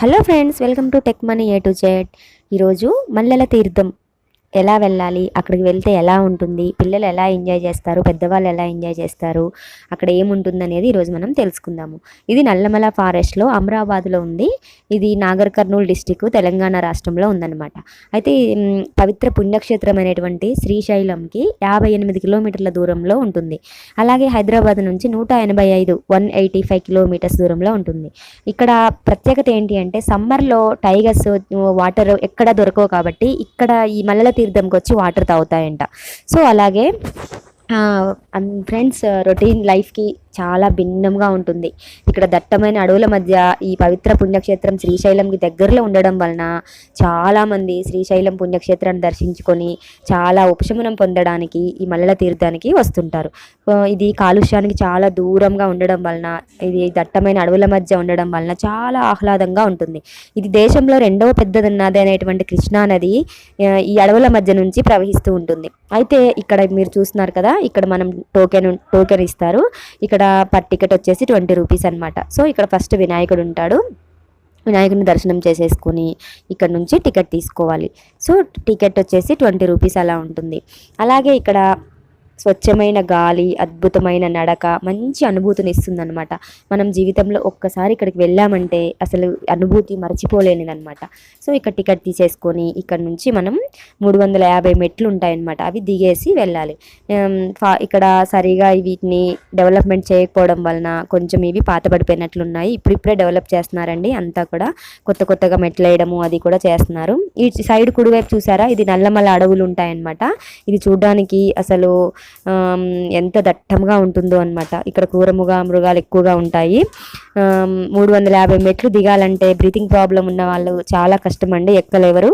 Hello friends welcome to tech money A to Z ఈరోజు మల్లెల తీర్థం. ఎలా వెళ్ళాలి? అక్కడికి వెళ్తే ఎలా ఉంటుంది? పిల్లలు ఎలా ఎంజాయ్ చేస్తారు? పెద్దవాళ్ళు ఎలా ఎంజాయ్ చేస్తారు? అక్కడ ఏముంటుంది అనేది ఈరోజు మనం తెలుసుకుందాము. ఇది నల్లమల ఫారెస్ట్లో అమరాబాద్లో ఉంది. ఇది నాగర్ కర్నూలు డిస్టిక్ తెలంగాణ రాష్ట్రంలో ఉందన్నమాట. అయితే పవిత్ర పుణ్యక్షేత్రం అనేటువంటి శ్రీశైలంకి యాభై ఎనిమిది కిలోమీటర్ల దూరంలో ఉంటుంది. అలాగే హైదరాబాద్ నుంచి నూట ఎనభై ఐదు వన్ ఎయిటీ ఫైవ్ కిలోమీటర్స్ దూరంలో ఉంటుంది. ఇక్కడ ప్రత్యేకత ఏంటి అంటే సమ్మర్లో టైగర్స్ వాటర్ ఎక్కడ దొరకవు కాబట్టి ఇక్కడ ఈ మల్లల తీర్థంకి వచ్చి వాటర్ తాగుతాయంట. సో అలాగే ఫ్రెండ్స్ రొటీన్ లైఫ్కి చాలా భిన్నంగా ఉంటుంది. ఇక్కడ దట్టమైన అడవుల మధ్య ఈ పవిత్ర పుణ్యక్షేత్రం శ్రీశైలంకి దగ్గరలో ఉండడం వలన చాలామంది శ్రీశైలం పుణ్యక్షేత్రాన్ని దర్శించుకొని చాలా ఉపశమనం పొందడానికి ఈ మల్లెల తీర్థానికి వస్తుంటారు. ఇది కాలుష్యానికి చాలా దూరంగా ఉండడం వలన ఇది దట్టమైన అడవుల మధ్య ఉండడం వలన చాలా ఆహ్లాదంగా ఉంటుంది. ఇది దేశంలో రెండవ పెద్ద నది అనేటువంటి కృష్ణా నది ఈ అడవుల మధ్య నుంచి ప్రవహిస్తూ ఉంటుంది. అయితే ఇక్కడ మీరు చూస్తున్నారు కదా ఇక్కడ మనం టోకెన్ టోకెన్ ఇస్తారు. ఇక్కడ పర్ టికెట్ వచ్చేసి ట్వంటీ రూపీస్ అనమాట సో ఇక్కడ ఫస్ట్ వినాయకుడు ఉంటాడు. వినాయకుడిని దర్శనం చేసేసుకుని ఇక్కడ నుంచి టికెట్ తీసుకోవాలి. సో టికెట్ వచ్చేసి ట్వంటీ రూపీస్ అలా ఉంటుంది. అలాగే ఇక్కడ స్వచ్ఛమైన గాలి అద్భుతమైన నడక మంచి అనుభూతిని ఇస్తుందన్నమాట. మనం జీవితంలో ఒక్కసారి ఇక్కడికి వెళ్ళామంటే అసలు అనుభూతి మర్చిపోలేనిదనమాట సో ఇక్కడ టికెట్ తీసేసుకొని ఇక్కడ నుంచి మనం మూడు వందల యాభై మెట్లు ఉంటాయన్నమాట. అవి దిగేసి వెళ్ళాలి. ఫా- ఇక్కడ సరిగా వీటిని డెవలప్మెంట్ చేయకపోవడం వలన కొంచెం ఇవి పాతబడిపోయినట్లు ఉన్నాయి ఇప్పుడు ఇప్పుడే డెవలప్ చేస్తున్నారండి. అంతా కూడా కొత్త కొత్తగా మెట్లు వేయడము అది కూడా చేస్తున్నారు. ఈ సైడ్ కుడివైపు చూసారా? ఇది నల్లమల అడవులు ఉంటాయన్నమాట. ఇది చూడడానికి అసలు ఎంత దట్టంగా ఉంటుందో అన్నమాట. ఇక్కడ కూరముగా మృగాలు ఎక్కువగా ఉంటాయి. మూడు వందల యాభై మెట్లు దిగాలంటే బ్రీతింగ్ ప్రాబ్లం ఉన్న వాళ్ళు చాలా కష్టం అండి ఎక్కలేవరు.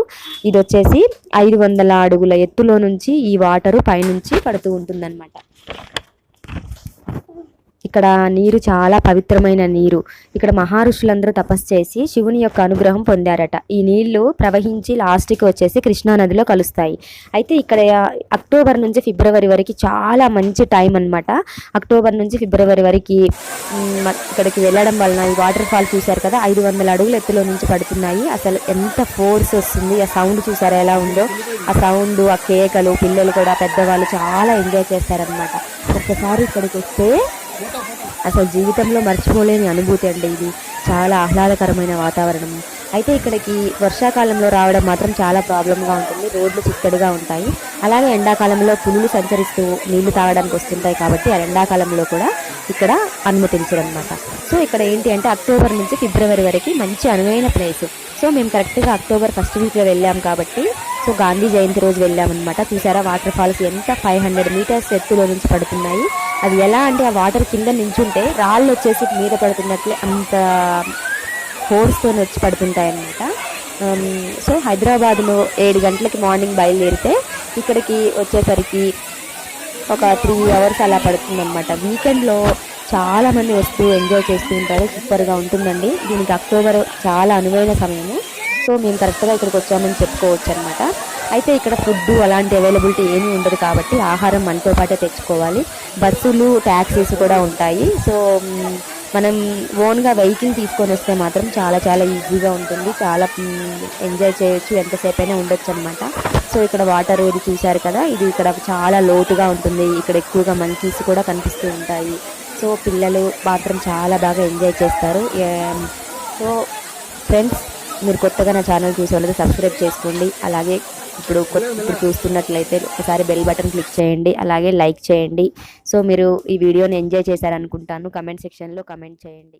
ఇది వచ్చేసి ఐదు వందల అడుగుల ఎత్తులో నుంచి ఈ వాటరు పైనుంచి పడుతూ ఉంటుందన్నమాట. ఇక్కడ నీరు చాలా పవిత్రమైన నీరు. ఇక్కడ మహారుషులందరూ తపస్సు చేసి శివుని యొక్క అనుగ్రహం పొందారట. ఈ నీళ్ళు ప్రవహించి లాస్ట్కి వచ్చేసి కృష్ణా నదిలో కలుస్తాయి. అయితే ఇక్కడ అక్టోబర్ నుంచి ఫిబ్రవరి వరకు చాలా మంచి టైం అన్నమాట. అక్టోబర్ నుంచి ఫిబ్రవరి వరకు ఇక్కడికి వెళ్ళడం వలన ఈ వాటర్ ఫాల్ చూశారు కదా ఐదు వందల అడుగుల ఎత్తులో నుంచి పడుతున్నాయి. అసలు ఎంత ఫోర్స్ వస్తుంది ఆ సౌండ్ చూసారా ఎలా ఉందో? ఆ సౌండ్ ఆ కేకలు పిల్లలు కూడా పెద్దవాళ్ళు చాలా ఎంజాయ్ చేస్తారనమాట ఒక్కసారి ఇక్కడికి వస్తే అసలు జీవితంలో మర్చిపోలేని అనుభూతి అండి ఇది. చాలా ఆహ్లాదకరమైన వాతావరణం. అయితే ఇక్కడికి వర్షాకాలంలో రావడం మాత్రం చాలా ప్రాబ్లంగా ఉంటుంది. రోడ్లు చిక్కడిగా ఉంటాయి. అలాగే ఎండాకాలంలో పులులు సంచరిస్తూ నీళ్ళు తాగడానికి వస్తుంటాయి కాబట్టి ఆ ఎండాకాలంలో కూడా ఇక్కడ అనుమతించరనమాట సో ఇక్కడ ఏంటి అంటే అక్టోబర్ నుంచి ఫిబ్రవరి వరకు మంచి అనువైన ప్లేస్. సో మేము కరెక్ట్గా అక్టోబర్ ఫస్ట్ వీక్లో వెళ్ళాం కాబట్టి సో గాంధీ జయంతి రోజు వెళ్ళామన్నమాట. చూసారా వాటర్ ఫాల్స్ ఎంత ఫైవ్ హండ్రెడ్ మీటర్స్ ఎత్తులో నుంచి పడుతున్నాయి. అది ఎలా అంటే ఆ వాటర్ కింద నించుంటే రాళ్ళు వచ్చేసి మీద పడుతున్నట్లే అంత ఫోర్స్తో వచ్చి పడుతుంటాయి అన్నమాట um, సో హైదరాబాద్లో ఏడు గంటలకి మార్నింగ్ బయలుదేరితే ఇక్కడికి వచ్చేసరికి ఒక త్రీ అవర్స్ అలా పడుతుందన్నమాట. వీకెండ్లో చాలామంది వస్తూ ఎంజాయ్ చేస్తూ ఉంటారు సూపర్గా ఉంటుందండి. దీనికి అక్టోబర్ చాలా అనువైన సమయము. సో మేము కరెక్ట్గా ఇక్కడికి వచ్చామని చెప్పుకోవచ్చు అనమాట అయితే ఇక్కడ ఫుడ్ అలాంటి అవైలబిలిటీ ఏమీ ఉండదు కాబట్టి ఆహారం మనతో పాటే తెచ్చుకోవాలి. బస్సులు ట్యాక్సీస్ కూడా ఉంటాయి. సో మనం ఓన్గా వెహికల్ తీసుకొని వస్తే మాత్రం చాలా చాలా ఈజీగా ఉంటుంది. చాలా ఎంజాయ్ చేయొచ్చు. ఎంతసేపు అయినా ఉండొచ్చు అనమాట సో ఇక్కడ వాటర్ ఇది చూశారు కదా? ఇది ఇక్కడ చాలా లోతుగా ఉంటుంది. ఇక్కడ ఎక్కువగా మంకీస్ కూడా కనిపిస్తూ ఉంటాయి. సో పిల్లలు మాత్రం చాలా బాగా ఎంజాయ్ చేస్తారు. సో ఫ్రెండ్స్ మీరు కొత్తగా నా ఛానల్ చూసే వాళ్ళకి సబ్స్క్రైబ్ చేసుకోండి. అలాగే ఇప్పుడు కొత్త ఇప్పుడు చూస్తున్నట్లయితే ఒకసారి బెల్ బటన్ క్లిక్ చేయండి. అలాగే లైక్ చేయండి. సో మీరు ఈ వీడియోని ఎంజాయ్ చేశారనుకుంటాను. కమెంట్ సెక్షన్లో కమెంట్ చేయండి.